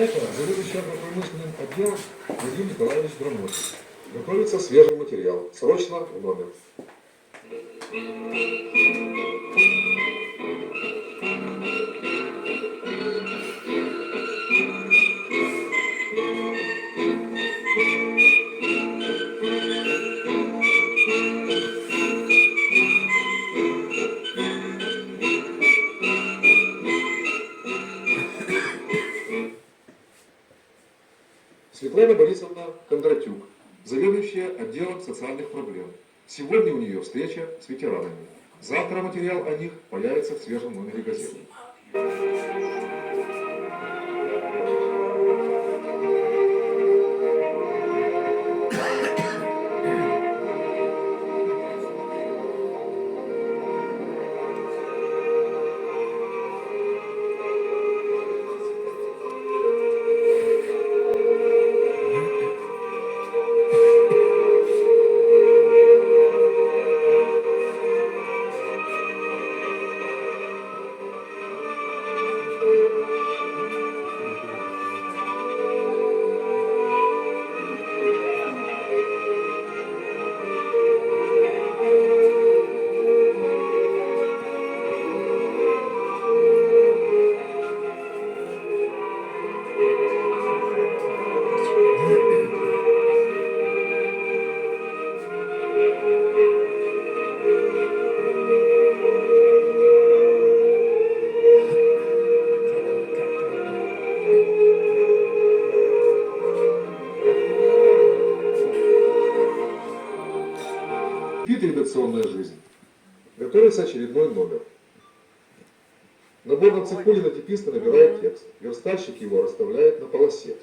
этого заведующий агропромышленным отделом Владимир Николаевич Драмотин. Готовится свежий материал. Срочно в номер. Сегодня у нее встреча с ветеранами. Завтра материал о них появится в свежем номере газеты. Набор на цикулина типиста набирает текст. Верстальщик его расставляет на полосе.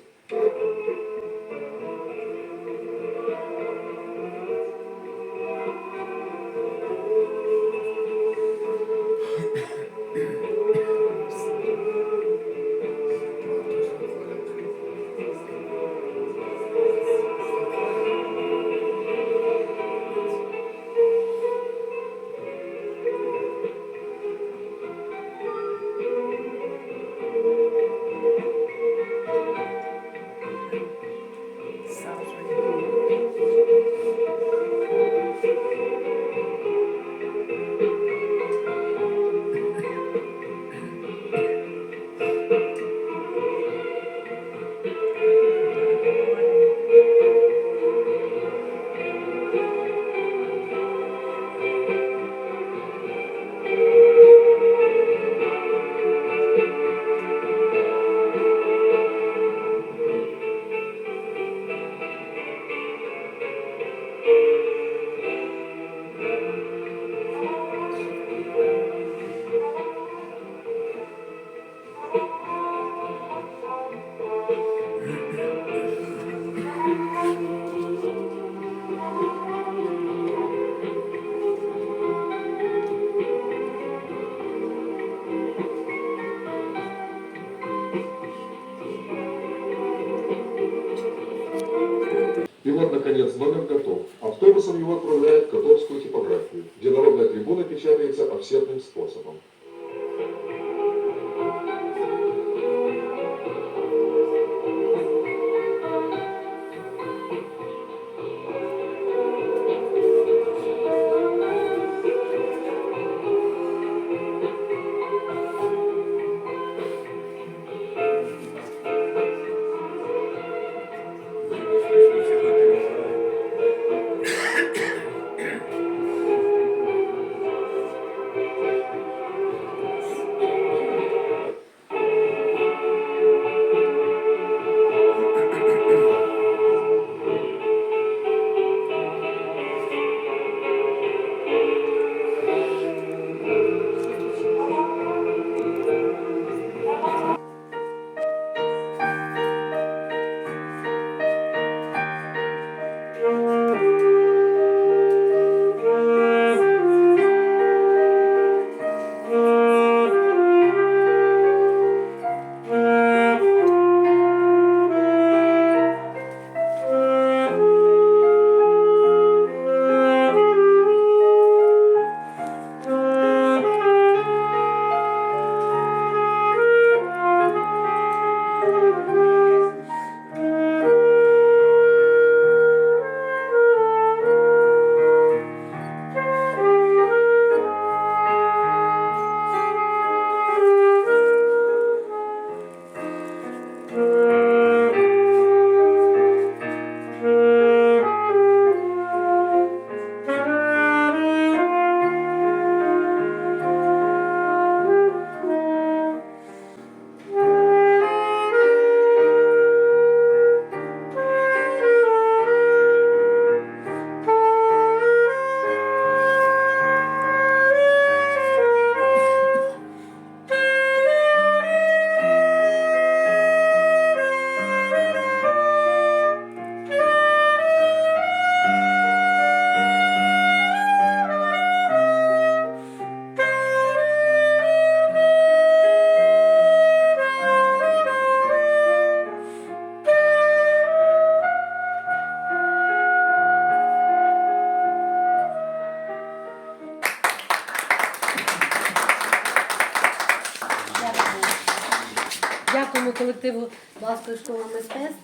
Колективу Балської школи мистецтв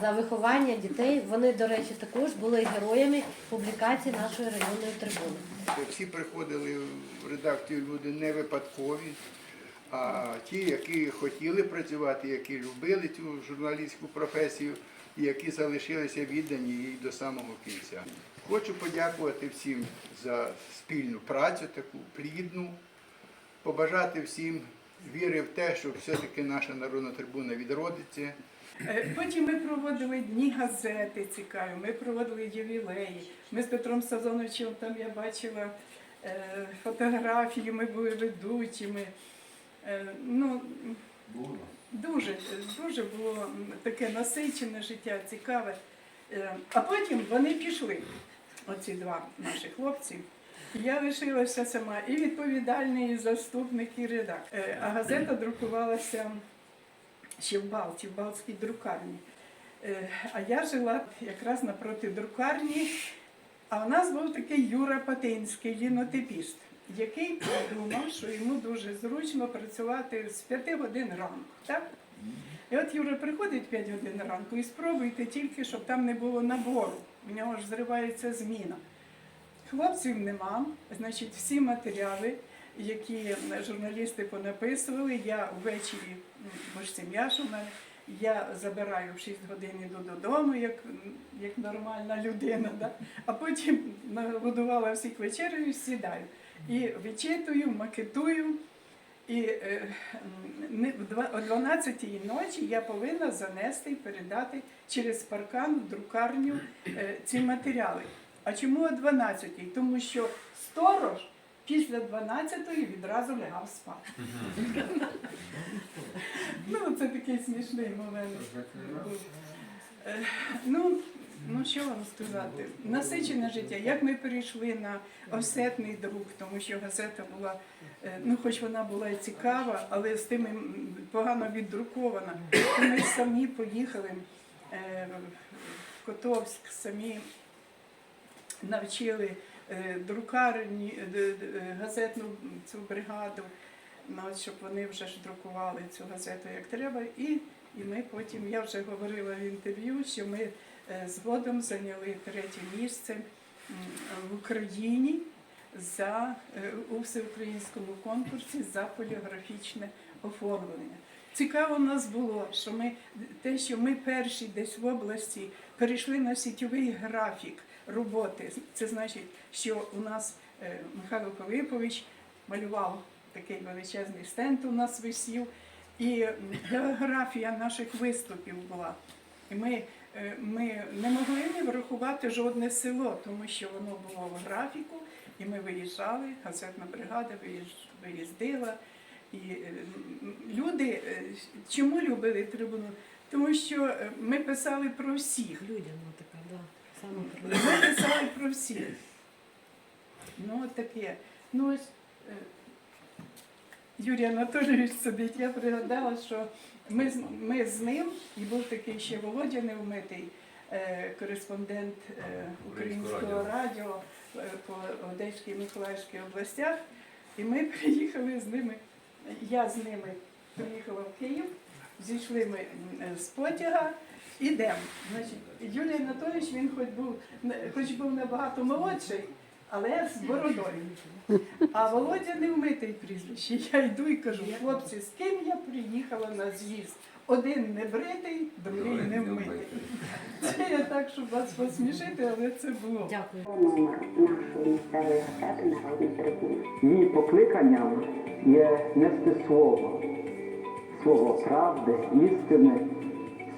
за виховання дітей. Вони, до речі, також були героями публікації нашої районної трибуни. Всі приходили в редакцію люди не випадкові, а ті, які хотіли працювати, які любили цю журналістську професію і які залишилися віддані їй до самого кінця. Хочу подякувати всім за спільну працю, таку плідну, побажати всім віри в те, що все-таки наша народна трибуна відродиться. Е, Потім ми проводили дні газети цікаві, ми проводили ювілеї. Ми з Петром Сазоновичем там я бачила е, фотографії, ми були ведучими. Е, ну, дуже, дуже було таке насичене життя, цікаве. Е, а потім вони пішли, оці два наші хлопці. Я лишилася сама і відповідальний і заступник, і редактор. Е, А газета друкувалася ще в Балті, в Балтській друкарні. Е, А я жила якраз напроти друкарні, а у нас був такий Юра Патинський, лінотипіст, який подумав, що йому дуже зручно працювати з 5 годин ранку. Так? І от Юра приходить 5 годин ранку і спробуйте тільки, щоб там не було набору. У нього ж зривається зміна. Хлопців нема, значить, всі матеріали, які журналісти понаписували, я ввечері, бо ж сім'я ж у мене, я забираю в 6 годин іду додому, як, як нормальна людина, да? а потім нагодувала всіх вечерею, сідаю і вичитую, макетую. І е, о 12-й ночі я повинна занести і передати через паркан в друкарню е, ці матеріали. А чому о 12-й? Тому що сторож після 12-ї відразу лягав спати. ну, це такий смішний момент. Е, Ну, ну що вам сказати? Насичене життя. Як ми перейшли на офсетний друк, тому що газета була, е, ну хоч вона була і цікава, але з тими погано віддрукована. Ми самі поїхали е, в Котовськ, самі навчили е, друкарні, е, е, газетну цю бригаду, ну, щоб вони вже ж друкували цю газету як треба. І, і ми потім, я вже говорила в інтерв'ю, що ми згодом зайняли третє місце в Україні за, у всеукраїнському конкурсі за поліграфічне оформлення. Цікаво нас було, що ми те, що ми перші десь в області перейшли на сітєвий графік роботи. Це значить, що у нас е, Михайло Пилипович малював такий величезний стенд у нас висів, і географія наших виступів була. І ми, е, ми не могли не врахувати жодне село, тому що воно було в графіку, і ми виїжджали, газетна бригада виїздила. І е, люди чому любили трибуну? Тому що ми писали про всіх. Людям. Саме про Ми писали про всіх. Ну, от таке. Ну, ось е, Юрій Анатолійович сидить, я пригадала, що ми, з- ми з ним, і був такий ще Володя Невмитий, е, кореспондент е, українського радіо е, по Одеській і Миколаївській областях. І ми приїхали з ними, я з ними приїхала в Київ, зійшли ми з потяга, ідемо. Значить, Юрій Анатолійович, він хоч був, хоч був набагато молодший, але з бородою. А Володя не вмитий прізвище. Я йду і кажу, хлопці, з ким я приїхала на з'їзд? Один не бритий, другий не вмитий. Це я так, щоб вас посмішити, але це було. Дякую. Її покликанням є нести слово, слово правди, істини,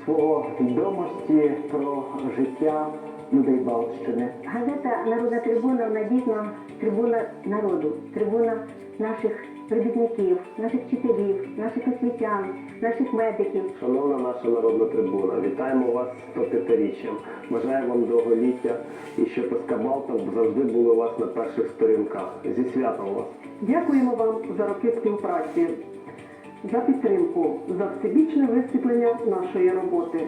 слово відомості про життя людей Балтщини. Газета Народна трибуна вона дійсно трибуна народу, трибуна наших робітників, наших вчителів, наших освітян, наших медиків. Шановна наша народна трибуна, вітаємо вас з 105-річчям. Бажаю вам довголіття і щоб Ескабалтом завжди були у вас на перших сторінках. Зі святом вас! Дякуємо вам за роки співпраці, за підтримку, за всебічне висвітлення нашої роботи.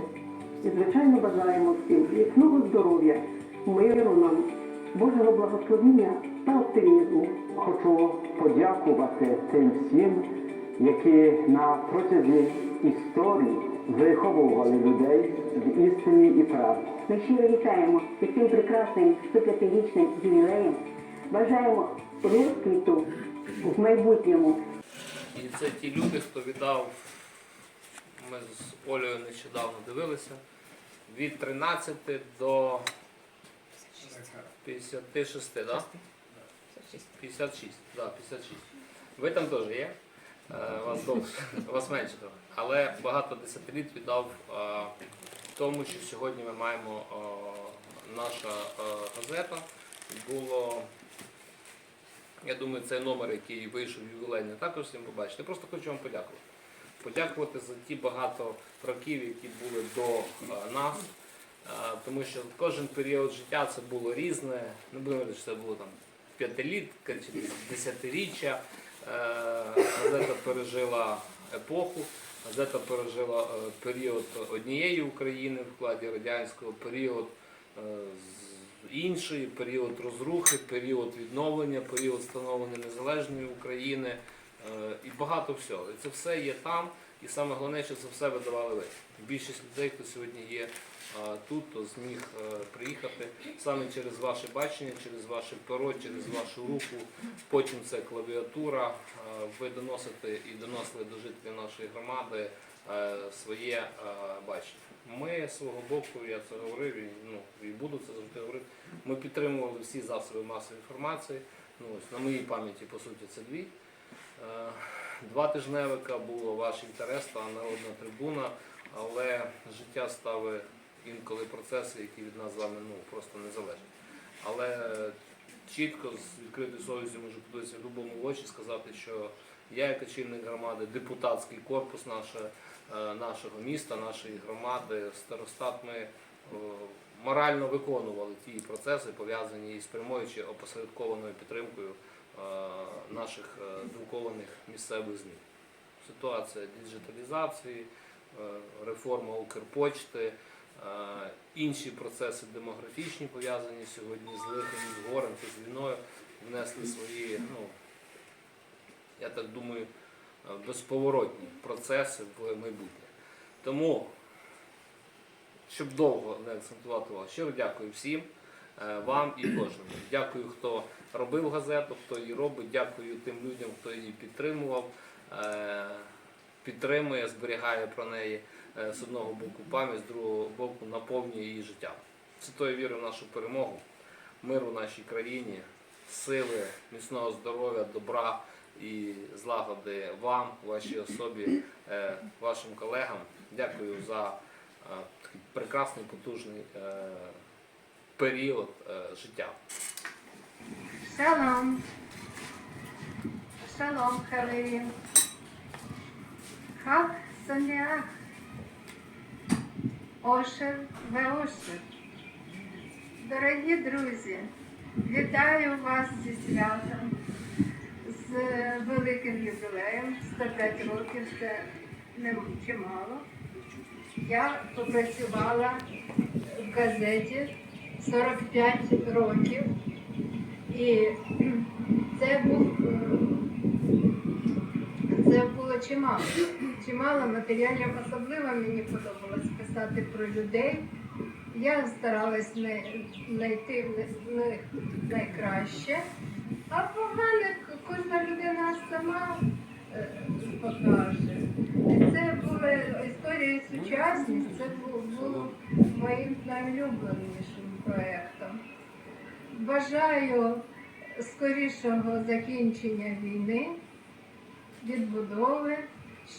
І, звичайно, бажаємо всім міцного здоров'я, миру нам, Божого благословіння та оптимізму. Хочу подякувати тим всім, які на протязі історії виховували людей в істині і правді. Ми щиро вітаємо із цим прекрасним 105-річним ювілеєм. Бажаємо розквіту в майбутньому І це ті люди, хто віддав, ми з Олею нещодавно дивилися, від 13 до 56, так? Да? 56, да, 56. Ви там теж є? Е, Вас довше, вас менше трохи. Але багато десятиліт віддав е, тому, що сьогодні ми маємо е, наша е, газета. Було я думаю, цей номер, який вийшов ювілейний, також всім побачите. Я просто хочу вам подякувати. Подякувати за ті багато років, які були до е, нас. Е, Тому що кожен період життя це було різне. Не будемо говорити, що це було там п'ятилітка чи десятиріччя. Е, Газета пережила епоху, газета пережила період однієї України в складі радянського, період з- інший, період розрухи, період відновлення, період становлення незалежної України е, і багато всього. І це все є там. І саме головне, що це все видавали ви. Більшість людей, хто сьогодні є е, тут, хто зміг е, приїхати саме через ваше бачення, через ваше перо, через вашу руку. Потім це клавіатура. Ви доносите і доносили до жителів нашої громади своє бачення. Ми свого боку, я це говорив і, ну, і буду це завжди говорити. Ми підтримували всі засоби масової інформації. Ну, ось, на моїй пам'яті, по суті, це дві. Е, Два тижневика було ваш інтерес та народна трибуна, але життя ставить інколи процеси, які від нас з вами ну, просто не залежать. Але чітко з відкритою совістю можу подивитися в любому очі сказати, що я, як очільник громади, депутатський корпус наше, е, нашого міста, нашої громади, старостат, ми е, морально виконували ті процеси, пов'язані із прямою чи опосередкованою підтримкою е, наших е, друкованих місцевих ЗМІ. Ситуація діджиталізації, е, реформа Укрпочти, е, інші процеси демографічні, пов'язані сьогодні з лихом, з горем з війною, внесли свої, ну, я так думаю, е, безповоротні процеси в майбутнє. Тому, щоб довго не акцентувати вас, щиро дякую всім, е, вам і кожному. Дякую, хто робив газету, хто її робить, дякую тим людям, хто її підтримував, е, підтримує, зберігає про неї е, з одного боку пам'ять, з другого боку наповнює її життям. Святою вірю в нашу перемогу, миру в нашій країні, сили, міцного здоров'я, добра і злагоди вам, вашій особі, е, вашим колегам. Дякую за такий прекрасний, потужний е, період життя. Шалом. Шалом, Халивін. Хак Санях. Ошер Веошер. Дорогі друзі, вітаю вас зі святом з великим юбілеєм, 105 років, це не чимало. Я попрацювала в газеті 45 років. І це був е, це було чимало. Чимало матеріалів. Особливо мені подобалось писати про людей. Я старалась знайти в них найкраще, а погане кожна людина сама е, покаже. Це була історія сучасність, це було моїм найулюбленішим проєктом. Бажаю скорішого закінчення війни, відбудови,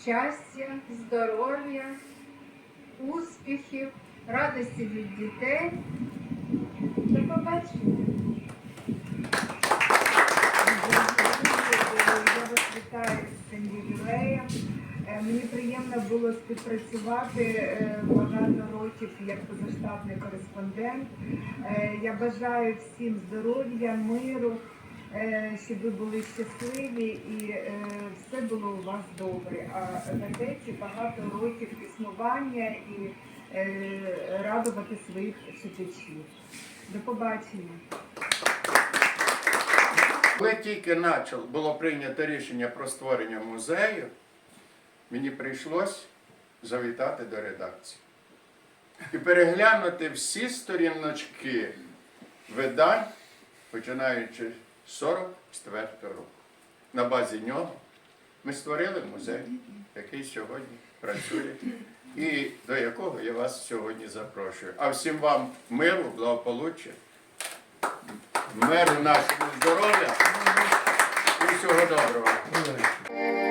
щастя, здоров'я, успіхів, радості від дітей. До побачення. Я вас вітаю з цим ювілеєм. Е, Мені приємно було співпрацювати е, багато років як позаштатний кореспондент. Е, Я бажаю всім здоров'я, миру, щоб ви були щасливі і все було у вас добре. А газеті багато років існування і радувати своїх читачів. До побачення. Коли тільки почало, було прийнято рішення про створення музею, мені прийшлось завітати до редакції і переглянути всі сторіночки видань, починаючи з 44 року. На базі нього ми створили музей, який сьогодні працює, і до якого я вас сьогодні запрошую. А всім вам миру, благополуччя, миру нашому здоров'я і всього доброго.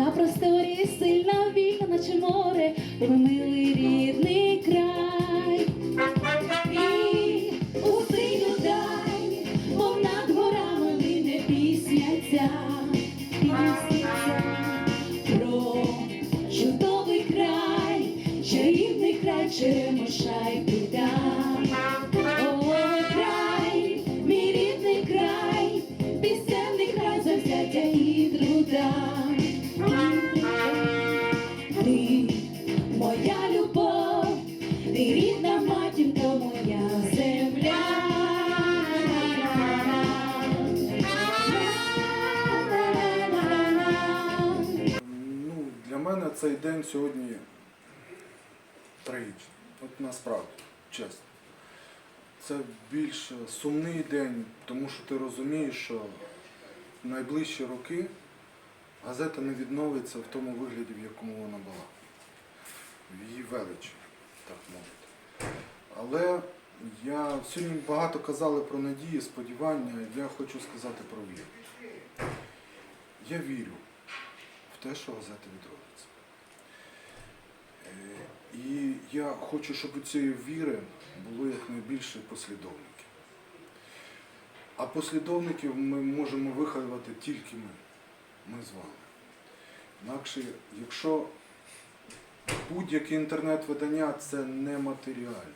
На просторі, сильна вільна, наче море, помилий рідний день сьогодні трагічний. От насправді, чесно. Це більш сумний день, тому що ти розумієш, що в найближчі роки газета не відновиться в тому вигляді, в якому вона була. В її величі, так мовити. Але я сьогодні багато казали про надії, сподівання, я хочу сказати про віру. Я вірю в те, що газета відродиться. Е, І я хочу, щоб у цієї віри було якнайбільше послідовників. А послідовників ми можемо виховувати тільки ми, ми з вами. Інакше, якщо будь-яке інтернет-видання це не матеріально,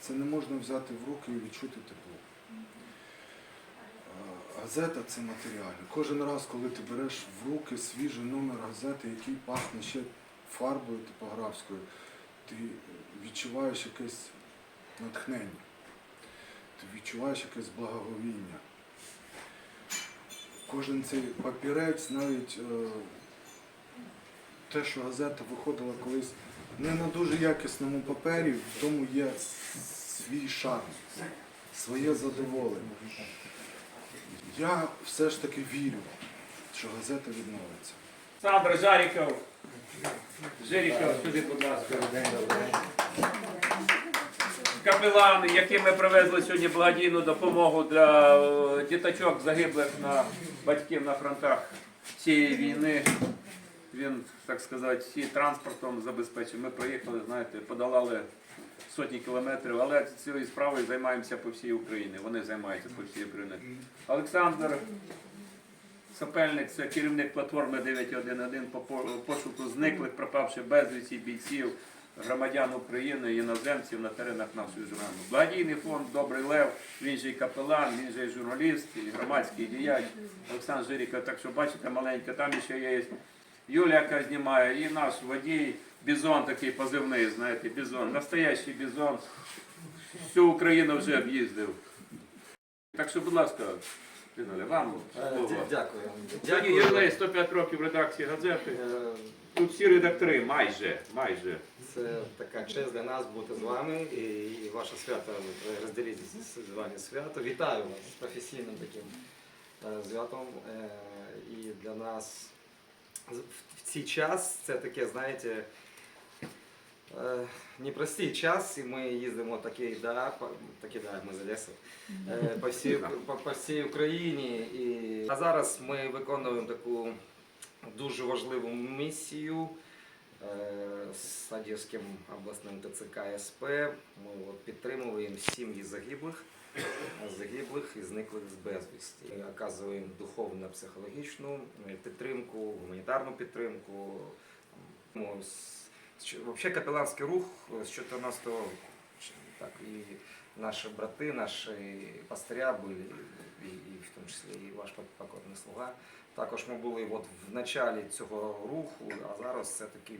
це не можна взяти в руки і відчути тепло. Газета це матеріально. Кожен раз, коли ти береш в руки свіжий номер газети, який пахне ще фарбою типографською, ти відчуваєш якесь натхнення, ти відчуваєш якесь благоговіння. Кожен цей папірець, навіть е, те, що газета виходила колись не на дуже якісному папері, в тому є свій шарм, своє задоволення. Я все ж таки вірю, що газета відновиться. Олександр Жаріков. Жаріков, сюди, будь ласка. Капелан, яким ми привезли сьогодні благодійну допомогу для е, діточок загиблих на батьків на фронтах цієї війни. Він, так сказати, і транспортом забезпечив. Ми проїхали, знаєте, подолали сотні кілометрів, але цією справою займаємося по всій Україні. Вони займаються по всій Україні. Олександр Сапельник це керівник платформи 911 по по- пошуку зниклих, пропавших безвісті бійців, громадян України, іноземців на теренах нашої держави. Благодійний фонд Добрий Лев, він же і капелан, він же і журналіст, і громадський діяч Олександр Жиріка. Так що бачите, маленька, там ще є Юля, яка знімає, і наш водій, бізон такий позивний, знаєте, бізон, настоящий бізон. Всю Україну вже об'їздив. Так що, будь ласка, Піноля, вам слово. Дякую. Сьогодні ювілей 105 років редакції газети. Е, тут всі редактори, майже, майже. Це така честь для нас бути з вами і, ваше свято розділити з вами свято. Вітаю вас з професійним таким е, святом. Е, і для нас в, цей час це таке, знаєте, е, непростий час, і ми їздимо такі, да, по, такі, да, ми з Одеси, е, по, всій, по, по всій Україні. І, а зараз ми виконуємо таку дуже важливу місію е, з Одеським обласним ТЦК СП. Ми от підтримуємо сім'ї загиблих, загиблих і зниклих з безвісті. Ми оказуємо духовну, психологічну підтримку, гуманітарну підтримку. З- Взагалі капеланський рух з 14 року. Так, і наші брати, наші пастиря були, і, і в тому числі і ваш покорний слуга. Також ми були от в началі цього руху, а зараз це такий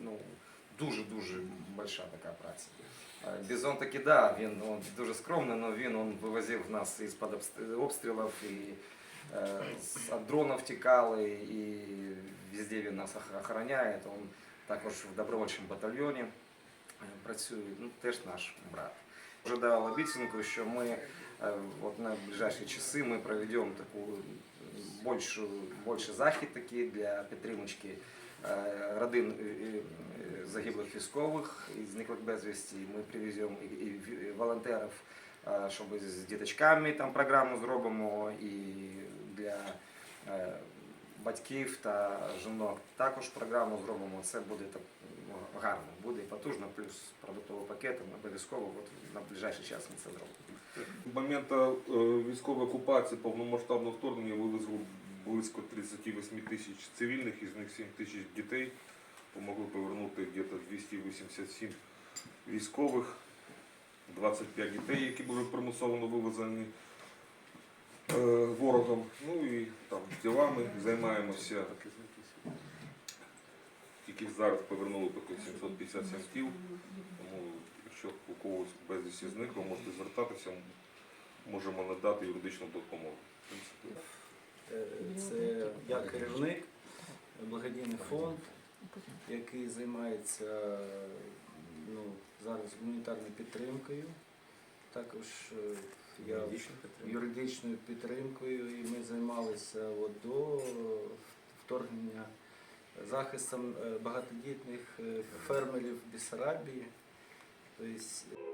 ну, дуже-дуже большая така праця. Бізон таки, да, він он, дуже скромний, але він он, вивозив нас із-під обстрілів, і е, з від дронів тікали, і везде він нас охороняє. Він також в добровольчому батальйоні е, працює, ну, теж наш брат. Вже дав обіцянку, що ми е, от на ближайші часи ми проведемо таку більшу, більше захід такий для підтримки е, родин загиблих військових і зниклих безвісті. Ми привеземо і, волонтерів, щоб з діточками там програму зробимо і для батьків та жінок також програму зробимо. Це буде так ну, гарно, буде потужно, плюс продуктовий пакет. Ми обов'язково от, на ближайший час ми це зробимо. З моменту е, військової окупації повномасштабного вторгнення вивезли близько 38 тисяч цивільних, із них 7 тисяч дітей. Помогли повернути десь 287 військових, 25 дітей, які були примусово вивезені ворогом. Ну і там ділами займаємося. Тільки зараз повернули таке 757 тіл. Тому якщо у когось безвісті зникло, можете звертатися, можемо надати юридичну допомогу. Е, Це я керівник, благодійний фонд, який займається ну, зараз гуманітарною підтримкою. Також е, я Юридичною підтримкою. і ми займалися от до вторгнення захистом е, багатодітних е, фермерів Бісарабії. Тобто